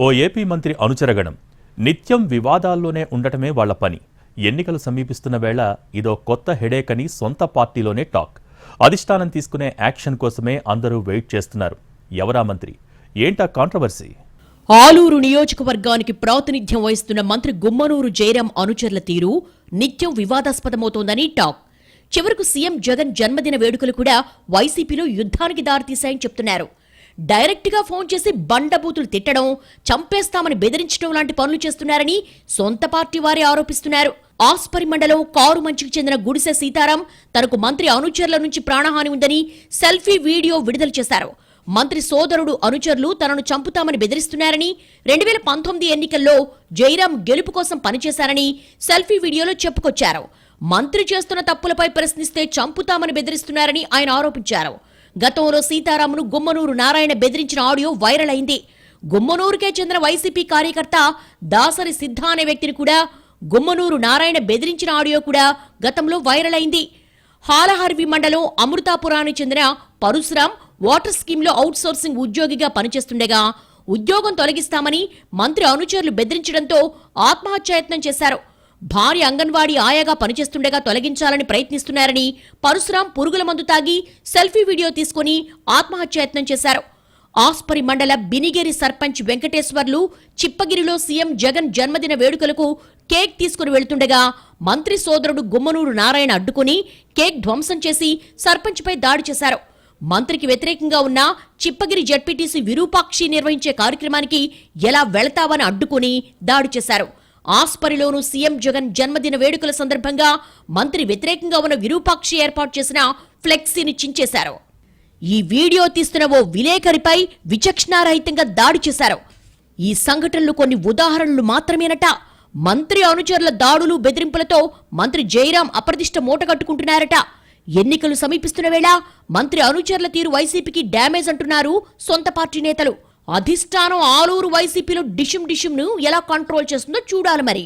ఓ AP మంత్రి అనుచరగణం నిత్యం వివాదాల్లోనే ఉండటమే వాళ్ళ పని. ఎన్నికలు సమీపిస్తున్న వేళ ఇదో కొత్త హెడేక్ అని సొంత పార్టీలోనే టాక్. అధిష్టానం తీసుకునే యాక్షన్ కోసమే అందరూ వెయిట్ చేస్తున్నారు. ఎవరా మంత్రి? ఏంటా కాంట్రవర్సీ? ఆలూరు నియోజకవర్గానికి ప్రాతినిధ్యం వహిస్తున్న మంత్రి గుమ్మనూరు జయరాం అనుచరుల తీరు నిత్యం వివాదాస్పదమవుతోందని టాక్. చివరకు సీఎం జగన్ జన్మదిన వేడుకలు కూడా వైసీపీలో యుద్ధానికి దారితీశాయని చెప్తున్నారు. డైరెక్ట్గా ఫోన్ చేసి బండబూతులు తిట్టడం చంపేస్తామని బెదిరించడం లాంటి పనులు చేస్తున్నారని సొంత పార్టీ వారే ఆరోపిస్తున్నారు. ఆస్పరి మండలం కారు మంచికి చెందిన గుడిసె సీతారాం తనకు మంత్రి అనుచరుల నుంచి ప్రాణహాని ఉందని సెల్ఫీ వీడియో విడుదల చేశారు. మంత్రి సోదరుడు అనుచరులు తనను చంపుతామని బెదిరిస్తున్నారని రెండు వేల పంతొమ్మిది ఎన్నికల్లో జయరాం గెలుపు కోసం పనిచేశారని సెల్ఫీ వీడియోలో చెప్పుకొచ్చారు. మంత్రి చేస్తున్న తప్పులపై ప్రశ్నిస్తే చంపుతామని బెదిరిస్తున్నారని ఆయన ఆరోపించారు. గతంలో సీతారామును గుమ్మనూరు నారాయణ బెదిరించిన ఆడియో వైరల్ అయింది. గుమ్మనూరుకే చెందిన వైసీపీ కార్యకర్త దాసరి సిద్ధ అనే వ్యక్తిని కూడా గుమ్మనూరు నారాయణ బెదిరించిన ఆడియో కూడా గతంలో వైరల్ అయింది. హాలహర్వి మండలం అమృతాపురానికి చెందిన పరశురాం వాటర్ స్కీమ్లో అవుట్ సోర్సింగ్ ఉద్యోగిగా పనిచేస్తుండగా ఉద్యోగం తొలగిస్తామని మంత్రి అనుచరులు బెదిరించడంతో ఆత్మహత్యాయత్నం చేశారు. భార్య అంగన్వాడీ ఆయాగా పనిచేస్తుండగా తొలగించాలని ప్రయత్నిస్తున్నారని పరశురాం పురుగుల మందు తాగి సెల్ఫీ వీడియో తీసుకుని ఆత్మహత్యాయత్నం చేశారు. ఆస్పరి మండల బినిగేరి సర్పంచ్ వెంకటేశ్వర్లు చిప్పగిరిలో సీఎం జగన్ జన్మదిన వేడుకలకు కేక్ తీసుకుని వెళ్తుండగా మంత్రి సోదరుడు గుమ్మనూరు నారాయణ అడ్డుకుని కేక్ ధ్వంసం చేసి సర్పంచ్పై దాడి చేశారు. మంత్రికి వ్యతిరేకంగా ఉన్న చిప్పగిరి జడ్పీటీసీ విరూపాక్షి నిర్వహించే కార్యక్రమానికి ఎలా వెళతావని అడ్డుకుని దాడి చేశారు. ఆస్పరిలోను సీఎం జగన్ జన్మదిన వేడుకల సందర్భంగా మంత్రి వ్యతిరేకంగా ఉన్న విరూపాక్షి ఏర్పాటు చేసిన ఫ్లెక్సీని చించేశారు. ఈ వీడియో తీస్తున్న ఓ విలేకరిపై విచక్షణారహితంగా దాడి చేశారు. ఈ సంఘటనలు కొన్ని ఉదాహరణలు మాత్రమేనట. మంత్రి అనుచరుల దాడులు బెదిరింపులతో మంత్రి జయరాం అప్రదిష్ట మూటగట్టుకుంటున్నారట ఎన్నికలు సమీపిస్తున్న వేళ మంత్రి అనుచరుల తీరు వైసీపీకి డ్యామేజ్ అంటున్నారు సొంత పార్టీ నేతలు. అధిష్టానం ఆలూరు వైసీపీలో డిషిం డిషుంను ఎలా కంట్రోల్ చేస్తుందో చూడాలి మరి.